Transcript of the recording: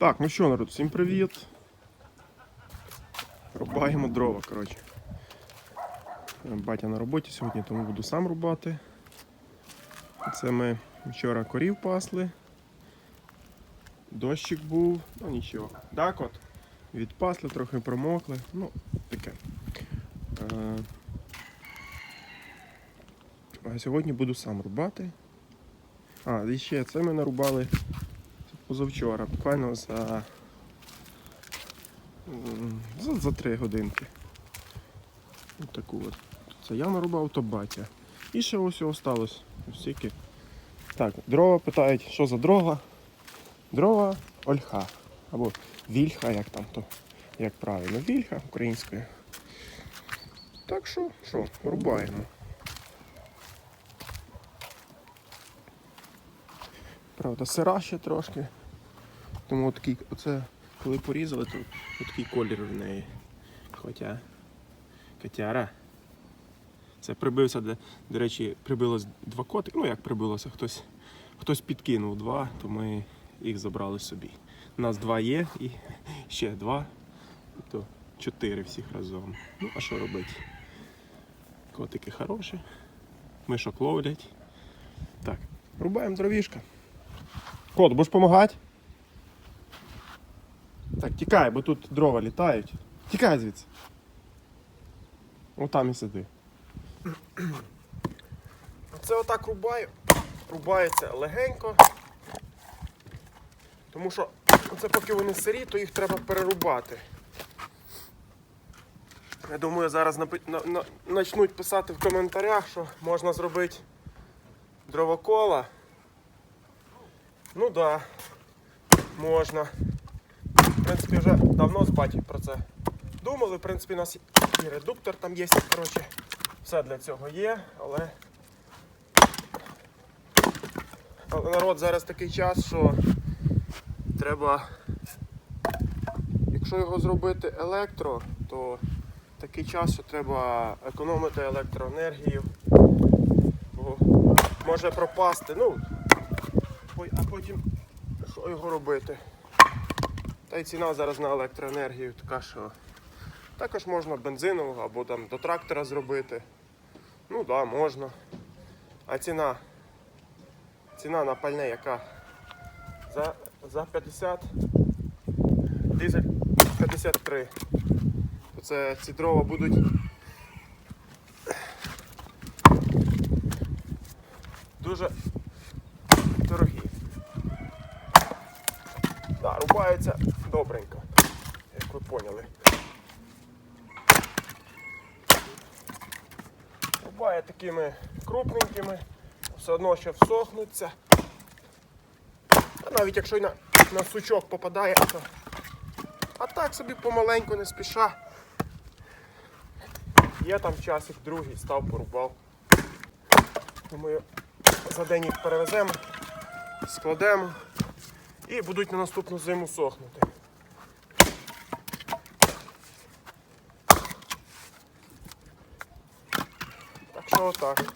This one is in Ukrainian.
Так, ну що, народ, всім привіт. Рубаємо дрова, коротше. Батя на роботі сьогодні, тому буду сам рубати. Це ми вчора корів пасли. Дощик був, ну нічого. Так от. Відпасли, трохи промокли. Ну, таке. Е, А сьогодні буду сам рубати. А, і ще це ми нарубали позавчора, буквально за, за, за 3 годинки. Ось таку от. Це я нарубав, то батя. І ще ось осталось. Стільки. Так, дрова питають, що за дрова? Дрова ольха. Або вільха, як там то, як правильно, вільха українською. Так що, що, рубаємо. Правда, сира ще трошки. Тому от такий, оце, коли порізали, то от такий колір в неї. Хоча котяра. Це прибився, де, до речі, прибилось два котики. Ну як прибилося, хтось, хтось підкинув два, то ми їх забрали собі. У нас два є і ще два. То чотири всіх разом. Ну, а що робити? Котики хороші, мишок ловлять. Так, рубаємо дровішка. Кот, будеш допомагати? Так, тікай, бо тут дрова літають. Тікай звідси. Отам і сиди. Це отак рубаю. Рубається легенько. Тому що це поки вони сирі, то їх треба перерубати. Я думаю, зараз напи- на, на, начнуть писати в коментарях, що можна зробити дровокола. Ну так, да, можна. Принципі, вже давно з батьком про це думали. В принципі, у нас і редуктор там є. Коротше, все для цього є, але. Народ зараз такий час, що треба. Якщо його зробити електро, то такий час, що треба економити електроенергію. Бо може пропасти. Ну, а потім що його робити? Та й ціна зараз на електроенергію така, що також можна бензинового або там до трактора зробити. Ну так, да, можна. А ціна? Ціна на пальне яка? За, за 50 дизель 53. Оце ці дрова будуть. Дуже дорогі. Да, рубається добренько, як ви поняли. Рубає такими крупненькими, все одно ще всохнуться. А навіть якщо й на, на сучок попадає, то а так собі помаленьку не спіша. Є там часик другий, став, порубав. Думаю, за день їх перевеземо, складемо і будуть на наступну зиму сохнути. Так що отак.